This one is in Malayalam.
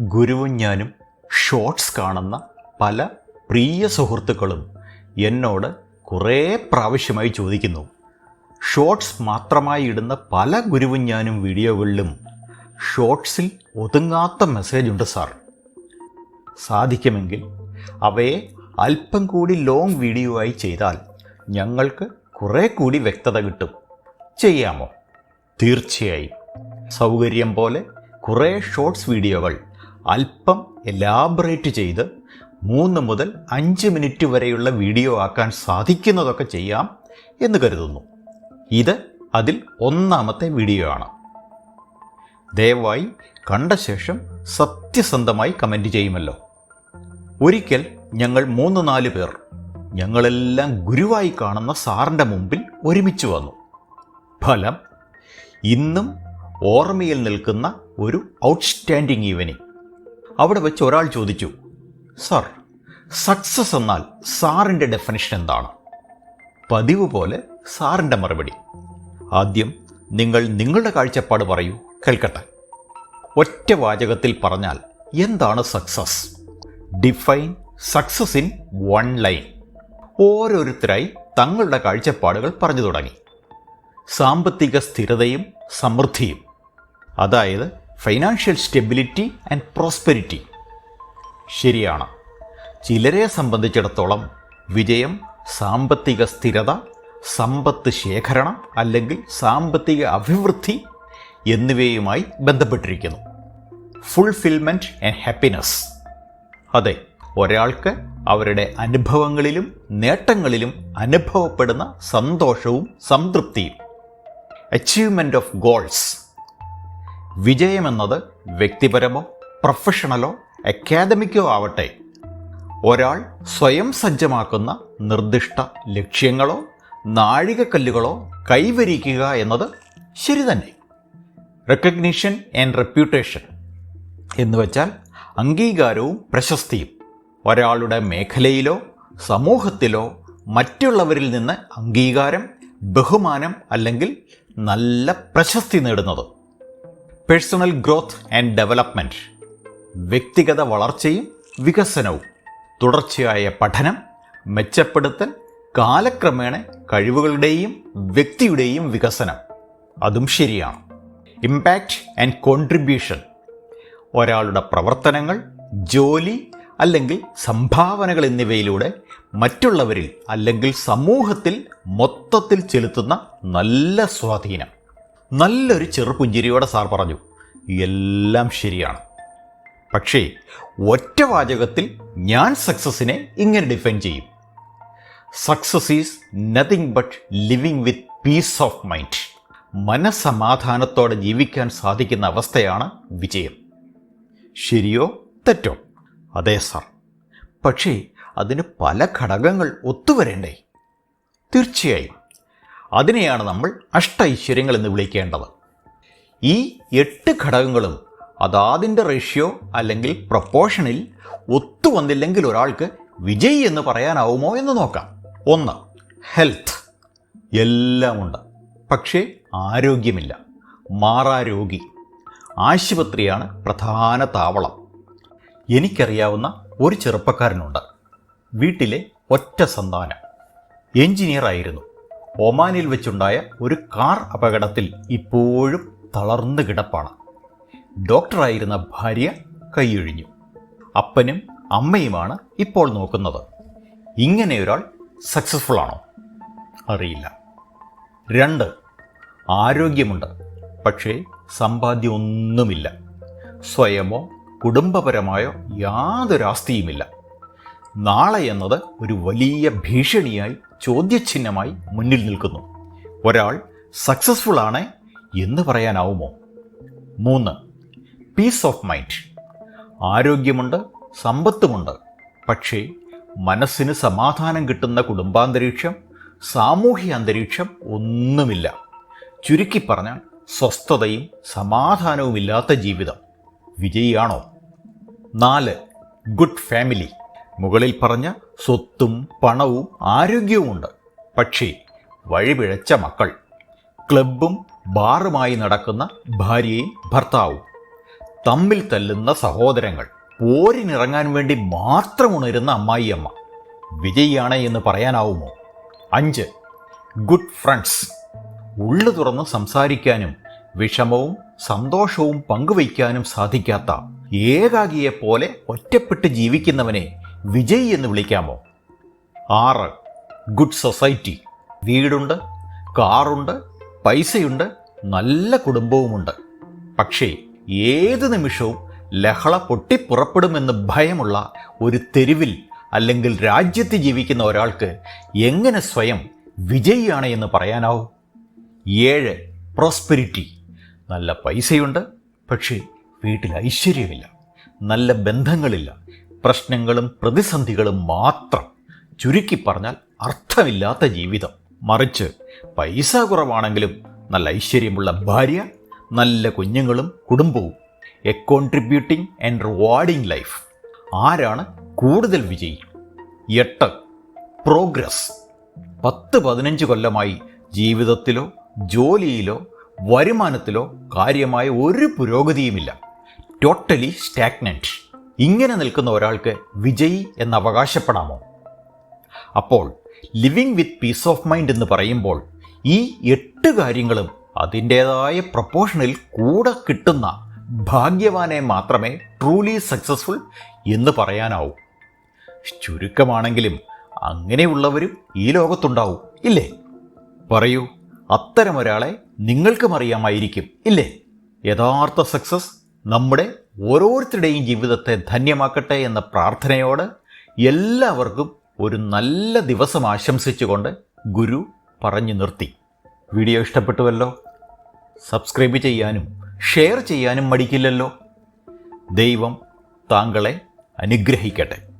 ഗുരുവും ഞാനും ഷോർട്സ് കാണുന്ന പല പ്രിയ സുഹൃത്തുക്കളും എന്നോട് കുറേ പ്രാവശ്യമായി ചോദിക്കുന്നു. ഷോർട്സ് മാത്രമായി ഇടുന്ന പല ഗുരുവും ഞാനും വീഡിയോകളിലും ഷോർട്സിൽ ഒതുങ്ങാത്ത മെസ്സേജ് ഉണ്ട് സാർ. സാധിക്കുമെങ്കിൽ അവയെ അല്പം കൂടി ലോങ് വീഡിയോ ആയി ചെയ്താൽ ഞങ്ങൾക്ക് കുറേ കൂടി വ്യക്തത കിട്ടും. ചെയ്യാമോ? തീർച്ചയായും. സൗകര്യം പോലെ കുറേ ഷോർട്സ് വീഡിയോകൾ അല്പം എലാബറേറ്റ് ചെയ്ത് മൂന്ന് മുതൽ അഞ്ച് മിനിറ്റ് വരെയുള്ള വീഡിയോ ആക്കാൻ സാധിക്കുന്നതൊക്കെ ചെയ്യാം എന്ന് കരുതുന്നു. ഇത് അതിൽ ഒന്നാമത്തെ വീഡിയോ ആണ്. ദയവായി കണ്ട ശേഷം സത്യസന്ധമായി കമന്റ് ചെയ്യുമല്ലോ. ഒരിക്കൽ ഞങ്ങൾ മൂന്ന് നാല് പേർ ഞങ്ങളെല്ലാം ഗുരുവായി കാണുന്ന സാറിന്റെ മുമ്പിൽ ഒരുമിച്ച് വന്നു. ഫലം ഇന്നും ഓർമ്മയിൽ നിൽക്കുന്ന ഒരു ഔട്ട്സ്റ്റാൻഡിങ് ഈവനിങ് അവിടെ വെച്ച് ഒരാൾ ചോദിച്ചു സാർ സക്സസ് എന്നാൽ സാറിന്റെ ഡെഫിനിഷൻ എന്താണ്? പതിവ് പോലെ സാറിന്റെ മറുപടി. ആദ്യം നിങ്ങൾ നിങ്ങളുടെ കാഴ്ചപ്പാട് പറയൂ കേൾക്കട്ടെ. ഒറ്റ വാചകത്തിൽ പറഞ്ഞാൽ എന്താണ് success define success in one line ഓരോരുത്തരായി തങ്ങളുടെ കാഴ്ചപ്പാടുകൾ പറഞ്ഞു തുടങ്ങി. സാമ്പത്തിക സ്ഥിരതയും സമൃദ്ധിയും. അതായത് ഫൈനാൻഷ്യൽ സ്റ്റെബിലിറ്റി ആൻഡ് പ്രോസ്പെരിറ്റി ശരിയാണ്. ചിലരെ സംബന്ധിച്ചിടത്തോളം വിജയം സാമ്പത്തിക സ്ഥിരത സമ്പത്ത് ശേഖരണം അല്ലെങ്കിൽ സാമ്പത്തിക അഭിവൃദ്ധി എന്നിവയുമായി ബന്ധപ്പെട്ടിരിക്കുന്നു. ഫുൾഫിൽമെന്റ് ആൻഡ് ഹാപ്പിനെസ് അതെ ഒരാൾക്ക് അവരുടെ അനുഭവങ്ങളിലും നേട്ടങ്ങളിലും അനുഭവപ്പെടുന്ന സന്തോഷവും സംതൃപ്തിയും. അച്ചീവ്മെന്റ് ഓഫ് ഗോൾസ് വിജയമെന്നത് വ്യക്തിപരമോ പ്രൊഫഷണലോ അക്കാദമിക്കോ ആവട്ടെ. ഒരാൾ സ്വയം സജ്ജമാക്കുന്ന നിർദ്ദിഷ്ട ലക്ഷ്യങ്ങളോ നാഴികക്കല്ലുകളോ കൈവരിക്കുക എന്നത് ശരി തന്നെ. റെക്കഗ്നീഷൻ ആൻഡ് റെപ്യൂട്ടേഷൻ എന്ന് വെച്ചാൽ അംഗീകാരവും പ്രശസ്തിയും. ഒരാളുടെ മേഖലയിലോ സമൂഹത്തിലോ മറ്റുള്ളവരിൽ നിന്ന് അംഗീകാരം ബഹുമാനം അല്ലെങ്കിൽ നല്ല പ്രശസ്തി നേടുന്നത്. പേഴ്സണൽ ഗ്രോത്ത് ആൻഡ് ഡെവലപ്മെന്റ് വ്യക്തിഗത വളർച്ചയും വികസനവും തുടർച്ചയായ പഠനം മെച്ചപ്പെടുത്തൽ കാലക്രമേണ കഴിവുകളുടെയും വ്യക്തിയുടെയും വികസനം. അതും ശരിയാണ്. ഇമ്പാക്റ്റ് ആൻഡ് കോൺട്രിബ്യൂഷൻ ഒരാളുടെ പ്രവർത്തനങ്ങൾ ജോലി അല്ലെങ്കിൽ സംഭാവനകൾ എന്നിവയിലൂടെ മറ്റുള്ളവരിൽ അല്ലെങ്കിൽ സമൂഹത്തിൽ മൊത്തത്തിൽ ചെലുത്തുന്ന നല്ല സ്വാധീനം. നല്ലൊരു ചെറുപുഞ്ചിരിയോടെ സാർ പറഞ്ഞു എല്ലാം ശരിയാണ്. പക്ഷേ ഒറ്റ വാചകത്തിൽ ഞാൻ സക്സസിനെ ഇങ്ങനെ ഡിഫൈൻ ചെയ്യും. Success is nothing but living with peace of mind. മനസമാധാനത്തോടെ ജീവിക്കാൻ സാധിക്കുന്ന അവസ്ഥയാണ് വിജയം. ശരിയോ തെറ്റോ? അതേ സാർ. പക്ഷേ അതിന് പല ഘടകങ്ങൾ ഒത്തുവരണ്ടേ? തീർച്ചയായും. അതിനെയാണ് നമ്മൾ അഷ്ട ഐശ്വര്യങ്ങൾ എന്ന് വിളിക്കേണ്ടത്. ഈ എട്ട് ഘടകങ്ങളും അതാതിന്റെ റേഷ്യോ അല്ലെങ്കിൽ പ്രപ്പോർഷനിൽ ഒത്തുവന്നില്ലെങ്കിൽ ഒരാൾക്ക് വിജയി എന്ന് പറയാനാവുമോ എന്ന് നോക്കാം. ഒന്ന് ഹെൽത്ത് എല്ലാമുണ്ട് പക്ഷേ ആരോഗ്യമില്ല. മാറാരോഗി ആശുപത്രിയാണ് പ്രധാന താവളം. എനിക്കറിയാവുന്ന ഒരു ചെറുപ്പക്കാരനുണ്ട്. വീട്ടിലെ ഒറ്റ സന്താനം. എഞ്ചിനീയർ ആയിരുന്നു ഒമാനിൽ വെച്ചുണ്ടായ ഒരു കാർ അപകടത്തിൽ ഇപ്പോഴും തളർന്നു കിടപ്പാണ്. ഡോക്ടറായിരുന്ന ഭാര്യ കൈയൊഴിഞ്ഞു. അപ്പനും അമ്മയുമാണ് ഇപ്പോൾ നോക്കുന്നത്. ഇങ്ങനെ ഒരാൾ സക്സസ്ഫുൾ ആണോ? അറിയില്ല. രണ്ട് ആരോഗ്യമുണ്ട്. പക്ഷേ സമ്പാദ്യമൊന്നുമില്ല. സ്വയമോ കുടുംബപരമായോ യാതൊരു ആസ്തിയുമില്ല നാളെ എന്നത് ഒരു വലിയ ഭീഷണിയായി ചോദ്യചിഹ്നമായി മുന്നിൽ നിൽക്കുന്നു. ഒരാൾ സക്സസ്ഫുൾ ആണ് എന്ന് പറയാനാവുമോ? മൂന്ന് പീസ് ഓഫ് മൈൻഡ് ആരോഗ്യമുണ്ട് സമ്പത്തുമുണ്ട്. പക്ഷേ മനസ്സിന് സമാധാനം കിട്ടുന്ന കുടുംബാന്തരീക്ഷം സാമൂഹ്യ അന്തരീക്ഷം ഒന്നുമില്ല. ചുരുക്കി പറഞ്ഞാൽ സ്വസ്ഥതയും സമാധാനവുമില്ലാത്ത ജീവിതം. വിജയിയാണോ? നാല് ഗുഡ് ഫാമിലി മുകളിൽ പറഞ്ഞ സ്വത്തും പണവും ആരോഗ്യവുമുണ്ട്. പക്ഷേ വഴിപിഴച്ച മക്കൾ ക്ലബും ബാറുമായി നടക്കുന്ന ഭാര്യയും ഭർത്താവും തമ്മിൽ തല്ലുന്ന സഹോദരങ്ങൾ പോരിനിറങ്ങാൻ വേണ്ടി മാത്രം ഉണരുന്ന അമ്മായിയമ്മ വിജയിയാണ് എന്ന് പറയാനാവുമോ? അഞ്ച് ഗുഡ് ഫ്രണ്ട്സ് ഉള്ളു തുറന്ന് സംസാരിക്കാനും വിഷമവും സന്തോഷവും പങ്കുവയ്ക്കാനും സാധിക്കാത്ത ഏകാകിയെപ്പോലെ ഒറ്റപ്പെട്ട് ജീവിക്കുന്നവനെ വിജയി എന്ന് വിളിക്കാമോ? ആറ്. Good society. വീടുണ്ട് കാറുണ്ട് പൈസയുണ്ട് നല്ല കുടുംബവുമുണ്ട്. പക്ഷേ ഏത് നിമിഷവും ലഹള പൊട്ടിപ്പുറപ്പെടുമെന്ന് ഭയമുള്ള ഒരു തെരുവിൽ അല്ലെങ്കിൽ രാജ്യത്ത് ജീവിക്കുന്ന ഒരാൾക്ക് എങ്ങനെ സ്വയം വിജയിയാണ് എന്ന് പറയാനാവും? ഏഴ്. പ്രോസ്പെരിറ്റി. നല്ല പൈസയുണ്ട് പക്ഷേ വീട്ടിൽ ഐശ്വര്യമില്ല. നല്ല ബന്ധങ്ങളില്ല. പ്രശ്നങ്ങളും പ്രതിസന്ധികളും മാത്രം ചുരുക്കി പറഞ്ഞാൽ അർത്ഥമില്ലാത്ത ജീവിതം. മറിച്ച് പൈസ കുറവാണെങ്കിലും നല്ല ഐശ്വര്യമുള്ള ഭാര്യ നല്ല കുഞ്ഞുങ്ങളും കുടുംബവും. A contributing and rewarding life ആരാണ് കൂടുതൽ വിജയി? എട്ട്. പ്രോഗ്രസ് പത്ത് പതിനഞ്ച് കൊല്ലമായി ജീവിതത്തിലോ ജോലിയിലോ വരുമാനത്തിലോ കാര്യമായ ഒരു പുരോഗതിയുമില്ല. ടോട്ടലി സ്റ്റാഗ്നന്റ് ഇങ്ങനെ നിൽക്കുന്ന ഒരാൾക്ക് വിജയി എന്ന് അവകാശപ്പെടാമോ? അപ്പോൾ living with peace of mind എന്ന് പറയുമ്പോൾ ഈ എട്ട് കാര്യങ്ങളും അതിന്റേതായ പ്രപ്പോർഷനിൽ കൂടെ കിട്ടുന്ന ഭാഗ്യവാനെ മാത്രമേ ട്രൂലി സക്സസ്ഫുൾ എന്ന് പറയാനാവൂ. ചുരുക്കമാണെങ്കിലും അങ്ങനെയുള്ളവരും ഈ ലോകത്തുണ്ടാവും ഇല്ലേ? പറയൂ അത്തരമൊരാളെ നിങ്ങൾക്കും അറിയാമായിരിക്കും ഇല്ലേ? യഥാർത്ഥ സക്സസ് നമ്മുടെ ഓരോരുത്തരുടെയും ജീവിതത്തെ ധന്യമാക്കട്ടെ എന്ന പ്രാർത്ഥനയോട് എല്ലാവർക്കും ഒരു നല്ല ദിവസം ആശംസിച്ചുകൊണ്ട് ഗുരു പറഞ്ഞു നിർത്തി. വീഡിയോ ഇഷ്ടപ്പെട്ടുവല്ലോ? സബ്സ്ക്രൈബ് ചെയ്യാനും ഷെയർ ചെയ്യാനും മടിക്കില്ലല്ലോ? ദൈവം താങ്കളെ അനുഗ്രഹിക്കട്ടെ.